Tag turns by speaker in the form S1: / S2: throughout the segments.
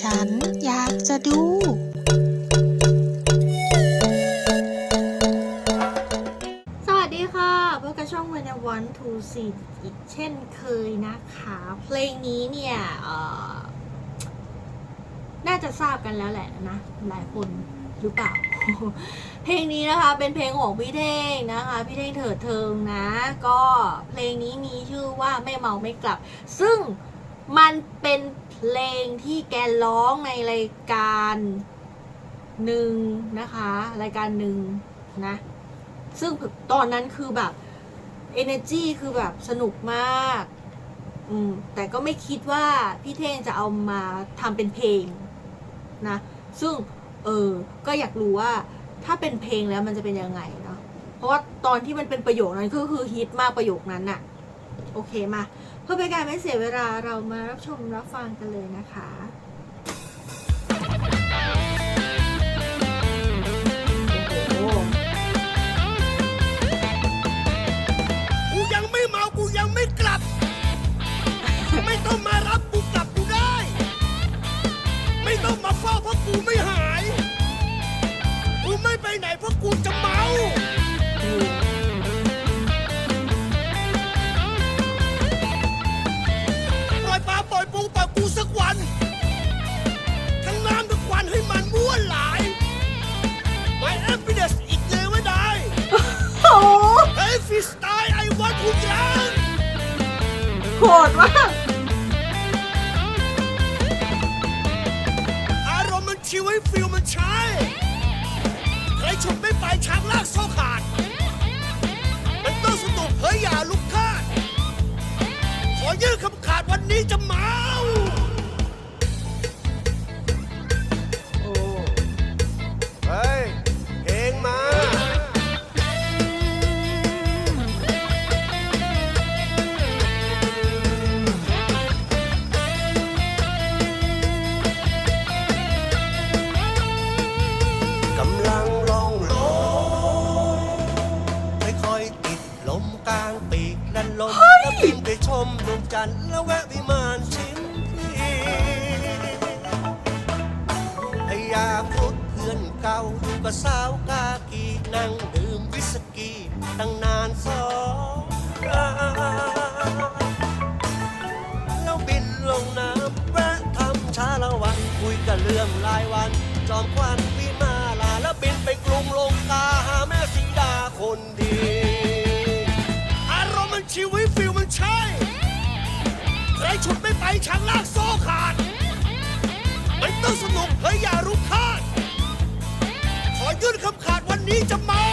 S1: ฉันอยากจะดู
S2: สวัสดีค่ะพบกับช่อง When I Want to See อีกเช่นเคยนะคะ เพลงนี้เนี่ยน่าจะทราบกันแล้วแหละนะ หลายคนหรือเปล่า เพลงนี้นะคะ เป็นเพลงของพี่เท่งนะคะ พี่เท่งเถิดเทิงนะ ก็เพลงนี้มีชื่อว่าไม่เมาไม่กลับ ซึ่ง มันเป็นเพลงที่แกร้องในรายการหนึ่งนะคะ รายการหนึ่งนะ ซึ่งตอนนั้นคือแบบ energy คือแบบสนุกมาก อืม แต่ก็ไม่คิดว่าพี่เท่งจะเอามาทำเป็นเพลงนะ ซึ่ง เออ ก็อยากรู้ว่าถ้าเป็นเพลงแล้วมันจะเป็นยังไงเนาะ เพราะว่าตอนที่มันเป็นประโยคนั้นก็คือฮิตมากประโยคนั้นน่ะ โอเคมา เพื่อเป็นการไม่เสียเวลาเรามารับชมรับฟังกันเลยนะคะ
S3: ชิวให้ฟิลมันใช้ใครฉุดไม่ไปช้างลากโซ่ขาด มันต้องสนุกเฮ้ยอย่าลุกคาด ขอยืดคำขาดวันนี้จะเมา ยาครุดเพื่อนเก่ากับสาวกากีนั่งดื่มวิสกี้ตั้งนานสองแล้วบินลงน้ำแวะทำชาละวัน คุยกับเรื่องรายวัน จอมควันวิมาลาแล้วบินไปกรุงลงกาหาแม่สีดาคนดี อารมณ์มันชีวิตฟิลมันใช่ ใครฉุดไม่ไปช้างลากโซ่ขา ต้องสนุกเฮ้ยอย่ารุกคาด ขอยื่นคำขาดวันนี้จะเมา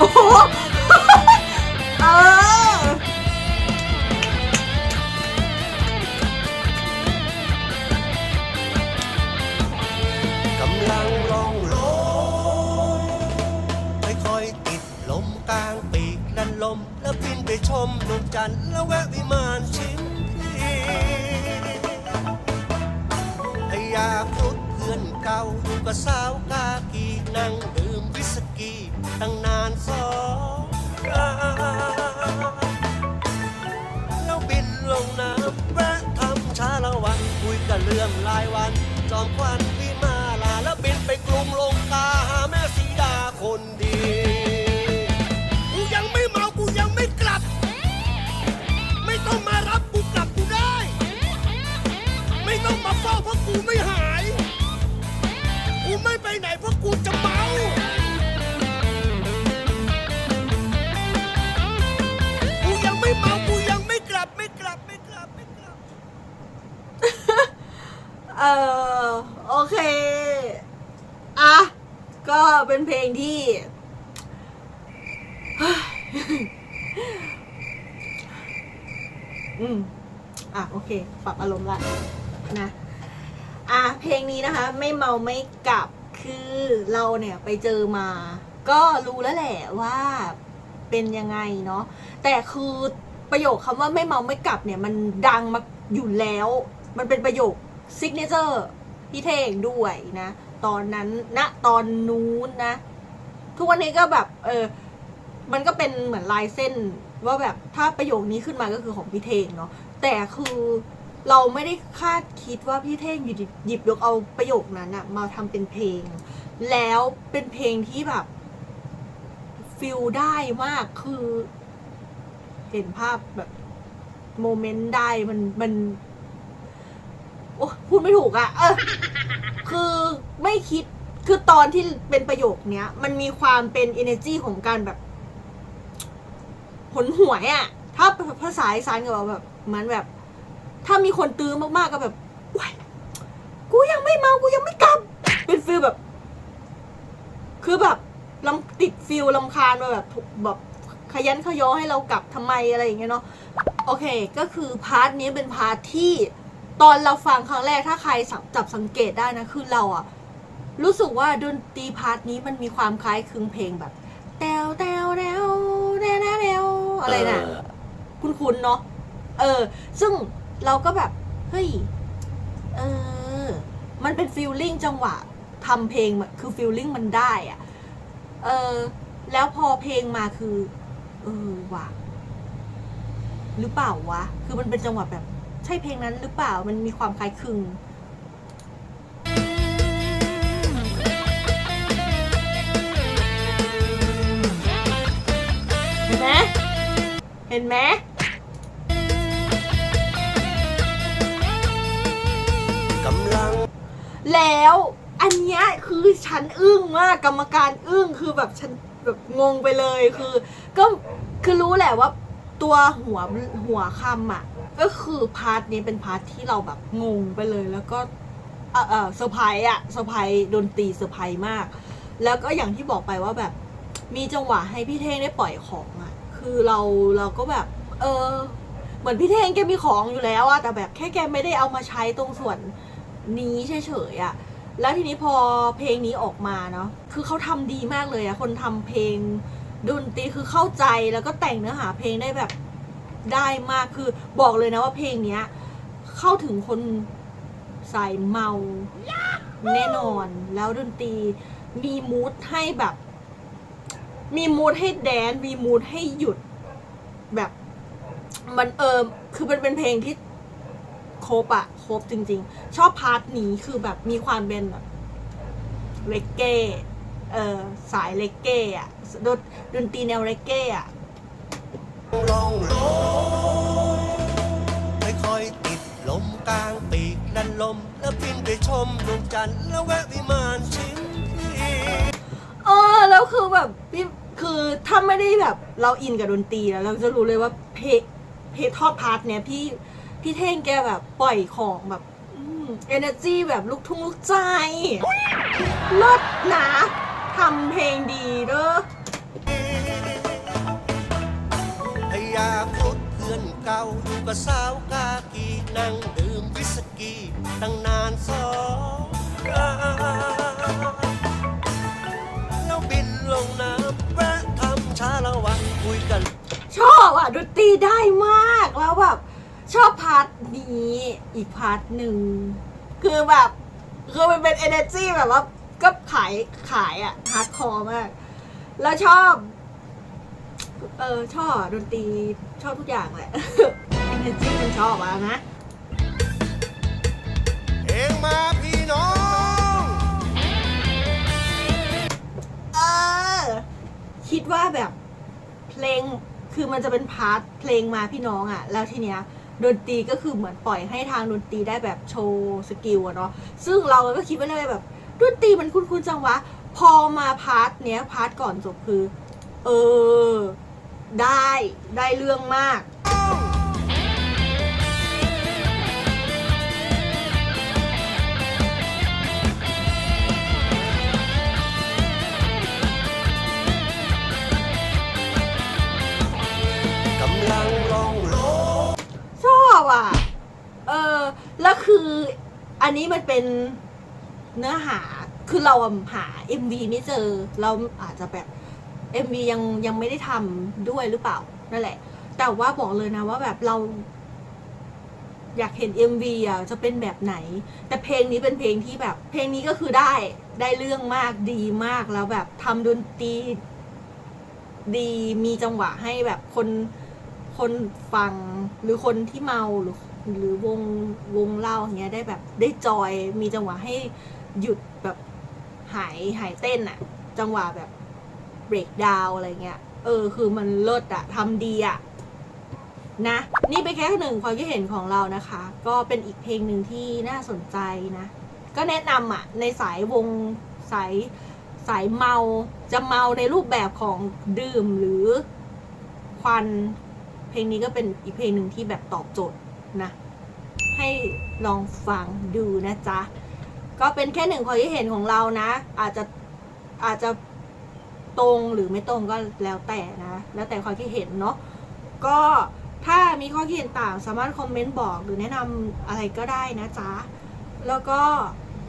S2: โอ้โหเออ
S3: กำลังลองลอยค่อยติดลมกลางปีกและลมแล้วบินไปชมดวงจันทร์แล้วแวะวิมานชิมพีพยาครุดเพื่อนเก่าอยู่กับสาวกากีนั่งดื่มวิสกี้ ตั้งนานสองราแล้วบินลงน้ำแวะทำชาละวัน คุยกับเรื่องรายวัน จอมควันวิมา เป็นเพล
S2: งที่ อืม อะ โอเค ปรับอารมณ์ละนะ อะ เพลงนี้นะคะ ไม่เมาไม่กลับ คือเราเนี่ยไปเจอมา ก็รู้แล้วแหละว่าเป็นยังไงเนาะ แต่คือประโยคคำว่าไม่เมาไม่กลับเนี่ย มันดังมาอยู่แล้ว มันเป็นประโยคซิกเนเจอร์พี่เท่งด้วยนะ ตอนนั้นณตอนนู้นนะ ทุกวันนี้ก็แบบ เออ มันก็เป็นเหมือนลายเส้น ว่าแบบถ้าประโยคนี้ขึ้นมาก็คือของพี่เท่งเนาะแต่คือเราไม่ได้คาดคิดว่าพี่เท่งหยิบหยิบยกเอาประโยคนั้นอะมาทำเป็นเพลง แล้วเป็นเพลงที่แบบฟิลได้มากคือ เห็นภาพแบบโมเมนต์ได้มันมัน โอ้พูดไม่ถูกอะเออ คือไม่คิดคือตอนที่เป็นประโยคเนี้ย มันมีความเป็น energy ของการแบบหนหวยอะถ้าภาษาอีสานก็แบบเหมือนแบบ ถ้ามีคนตื้อมากๆก็แบบกูยังไม่เมากูยังไม่กลับ เป็นฟิลแบบ คือแบบลำติดฟิลลำคาญมาแบบแบบขยันขยอให้เรากลับทำไมอะไรอย่างเงี้ยเนาะโอเค ก็คือพาร์ทนี้เป็นพาร์ทที่ ตอนเราฟังครั้งแรกถ้าใครสับจับสังเกตได้นะคือเราอะรู้สึกว่าดนตรีพาร์ทนี้มันมีความคล้ายคลึงเพลงแบบแตวแตวแตวแตวแตวแตวอะไรน่ะ คุ้นๆเนาะเออ ซึ่งเราก็แบบ เฮ้ย เออ มันเป็นฟิลลิ่งจังหวะทำเพลงอะคือฟิลลิ่งมันได้อะเออ แล้วพอเพลงมาคือ เออว่ะหรือเปล่าวะ คือมันเป็นจังหวะแบบ ใช่เพลงนั้นหรือเปล่ามันมีความคล้ายคลึงเห็นไหมเห็นไหม
S3: กำลัง
S2: แล้วอันเนี้ยคือฉันอึ้งมากกรรมการอึ้งคือแบบฉันแบบงงไปเลยคือ ก็คือรู้แหละว่าตัวหัวหัวคำอะ ก็คือพาร์ทนี้เป็นพาร์ทที่เราแบบงงไปเลย แล้วก็เออเออเซอร์ไพรส์อะเซอร์ไพรส์ดนตรีเซอร์ไพรส์มาก แล้วก็อย่างที่บอกไปว่าแบบ มีจังหวะให้พี่เท่งได้ปล่อยของอะคือเราเราก็แบบ เออ เหมือนพี่เท่งแกมีของอยู่แล้วอะแต่แบบแค่แกไม่ได้เอามาใช้ตรงส่วนนี้เฉยๆอะแล้วทีนี้พอเพลงนี้ออกมาเนาะคือเขาทำดีมากเลยอะคนทำเพลงดนตรีคือเข้าใจแล้วก็แต่งเนื้อหาเพลงได้แบบ ได้มากคือบอกเลยนะว่าเพลงเนี้ย เข้าถึงคนสายเมาแน่นอน แล้วดนตรีมีมูดให้แบบ มีมูดให้แดนมีมูดให้หยุดแบบ มันเออคือมันเป็นเพลงที่ครบอะครบจริง ๆ ชอบพาร์ทนี้คือแบบมีความเป็นแบบเลกเก้เออสายเลกเก้อะดนดนตรีแนวเลกเก้อะ
S3: ล่องลอยค่อยๆติดลมกลางปีกดันลม แล้วบินไปชมดวงจันทร์แล้วแวะวิมานชิมพี
S2: เออแล้วคือแบบพี่คือถ้าไม่ได้แบบเราอินกับดนตรีแล้วเราจะรู้เลยว่าเพลเพลทอดพาร์ทเนี้ยพี่พี่เท่งแกแบบปล่อยของแบบเอเนอร์จีแบบลูกทุ่งลูกใจเลิศนะทำเพลงดีเด้อา
S3: กพบเพื่อนเก่าอยู่กับสาวกากีนั่งดื่มวิสกี้ตั้งนานสองแล้วบินลงน้ำแวะทำชาละวันคุยกัน
S2: ชอบอะดนตรีได้มากแล้วแบบชอบพาร์ทนี้อีกพาร์ทหนึ่ง คือแบบคือมันเป็น energy แบบว่าก็ขายขายอะฮาร์ดคอร์มาก แล้วชอบ เออชอบดนตรีชอบทุกอย่างแหละ energy มันชอบอะนะ
S3: เองมาพี่น้อง
S2: เออ คิดว่าแบบเพลงคือมันจะเป็นพาร์ทเพลงมาพี่น้องอะ่ะแล้วทีเนี้ยดนตรีก็คือเหมือนปล่อยให้ทางดนตรีได้แบบโชว์สกิลอะเนาะซึ่งเราก็คิดไว้เลยแบบดนตรีมันคุ้นๆจังวะ พอมาพาร์ทเนี้ยพาร์ทก่อนจบคือ เออ ได้ได้เรื่องมาก
S3: กำลังล่องลอย
S2: ชออะ เออ แล้วคืออันนี้มันเป็นเนื้อหา คือเราอะหา MV ไม่เจอ เราอาจจะแบบ MV ยังยังไม่ได้ทำด้วยหรือเปล่านั่นแหละ แต่ว่าบอกเลยนะว่าแบบเรา อยากเห็น MV อะจะเป็นแบบไหน แต่เพลงนี้เป็นเพลงที่แบบ เพลงนี้ก็คือได้ได้เรื่องมากดีมากแล้วแบบทำดนตรีดีมีจังหวะให้แบบคนคนฟังหรือคนที่เมาหรือหรือวงวงเล่าอย่างเงี้ยได้แบบได้จอยมีจังหวะให้หยุดแบบหายหายเต้นอะจังหวะแบบ เบรกดาวอะไรเงี้ย เออ คือมันเลิศอะทำดีอะนะ นี่เป็นแค่หนึ่งความคิดเห็นของเรานะคะ ก็เป็นอีกเพลงหนึ่งที่น่าสนใจนะ ก็แนะนำอะในสายวงสายสายเมาจะเมาในรูปแบบของดื่มหรือควัน เพลงนี้ก็เป็นอีกเพลงหนึ่งที่แบบตอบโจทย์นะ ให้ลองฟังดูนะจ๊ะ ก็เป็นแค่หนึ่งความคิดเห็นของเรานะ อาจจะอาจจะ ตรงหรือไม่ตรงก็แล้วแต่นะ แล้วแต่ความคิดเห็นเนาะก็ถ้ามีข้อคิดเห็นต่างสามารถคอมเมนต์บอกหรือแนะนำอะไรก็ได้นะจ๊ะ แล้วก็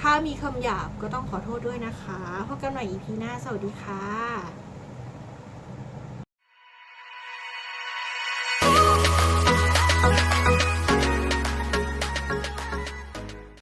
S2: ถ้ามีคำหยาบก็ต้องขอโทษด้วยนะคะพบกันใหม่ EP หน้า สวัสดีค่ะ